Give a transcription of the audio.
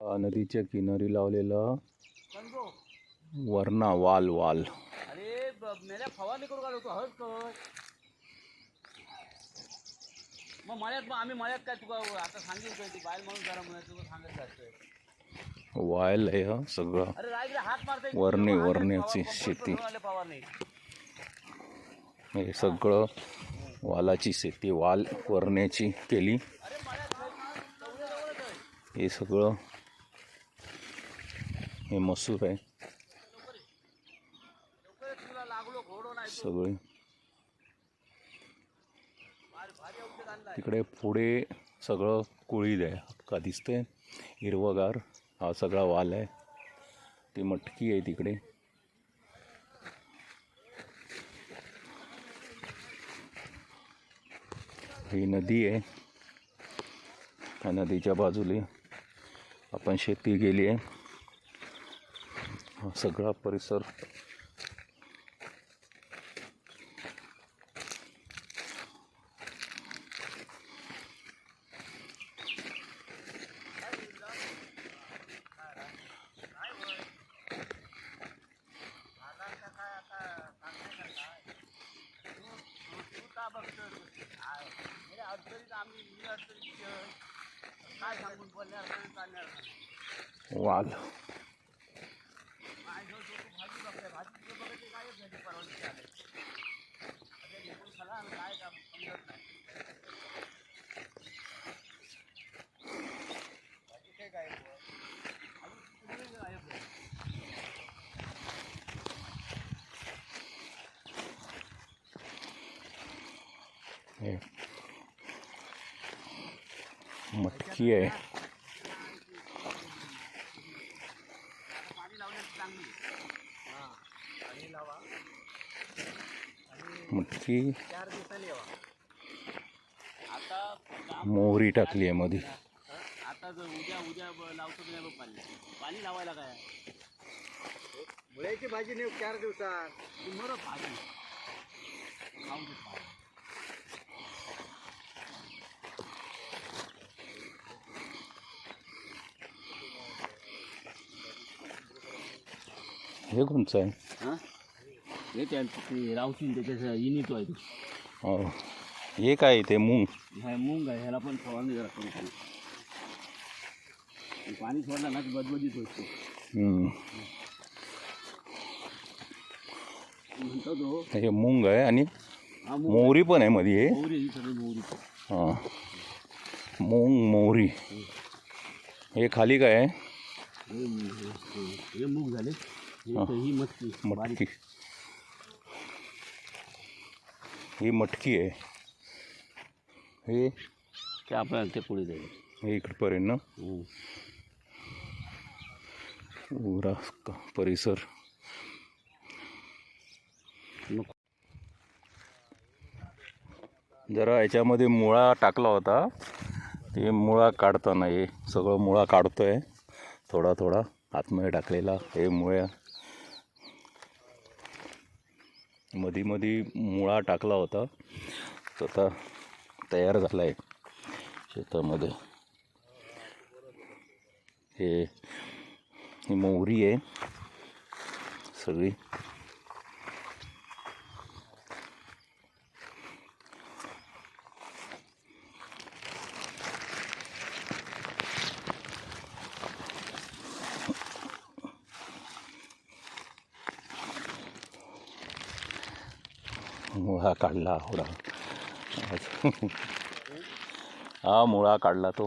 नदीच्या किनारी लावलेलं वरणा वाल वाल. अरे ब- मेल्या फवारणी करू घालतो हळद कर मग मळ्यात मग आम्ही मळ्यात काय तुका आता सांगेल काय ती बाहेर म्हणून जरा म्हणून तुला सांगत जातोय. वायल आहे हं सगळं. अरे राईकडे हात मारता येत वरणे- वरण्याची शेती. हे सगळं वालाची शेती वाल वरण्याची केली. हे सगळं हे मसूर आहे. सगळे. तिकडे पुढे सगळं कुळीद आहे. का दिसते हिरवगार हा सगळा वाल आहे. ती मटकी आहे तिकडे. ही नदी आहे. त्या नदीच्या बाजूला आपण शेती केली आहे. हा सगळा परिसर. तू का बघतोय? काय? अरे अडचणीत आम्ही मी अडचणीत आहे. काय सांगून बोलणार नाही, चालणार नाही. वाल काय जो जो तू भाजी बघताय, भाजी तुझं बघायची परवानगी आले. अरे निघून झाला आणि काय काम समजत नाही. बाकी काय गायब अजून गायब हे मटकी आहे पाणी लावण्याची चांगली हां पाणी लावा मटकी मोहरी टाकली आहे मध्ये? आता जर उद्या उद्या ब- लावतो की नाही बघ पाणी पाणी लावायला काय मुळ्याची भाजी नेऊ चार दिवसात मर भाजी खाऊन घे भाजी. हे कोणचं आहे हं? हे त्या ते रावशीन त्याच्या इनितो आहे. हो. हे काय ते मूग? हा मूंग आहे ह्याला पण फवारणी जरा करू पाणी सोडलं ना बदबदीत होतो. म्हणतो तो हे मूग आहे आणि हा मूग मोहरी पण आहे मध्ये हे. मोहरी ही सगळी मोहरी. हां. मूग मोहरी. हे खाली काय आहे? हे हे- हे मूग झाले. हे हा. ही मटकी मटकी. ही मटकी आहे. हे ते आपल्याला ते पुढे जाईल हे इकडपर्यंत. ना क- परिसर. जरा याच्यामध्ये मुळा टाकला होता. ते मुळा काढताना हे सगळं मुळा काढतोय. थोडा थोडा आतमध्ये टाकलेला. हे मुळ्या मधी मधी मुळा टाकला होता. तो आता तयार झाला आहे शेतामध्ये हे मोहरी आहे. सगळी मुळा काढला आवडा हा मुळा काढला तो.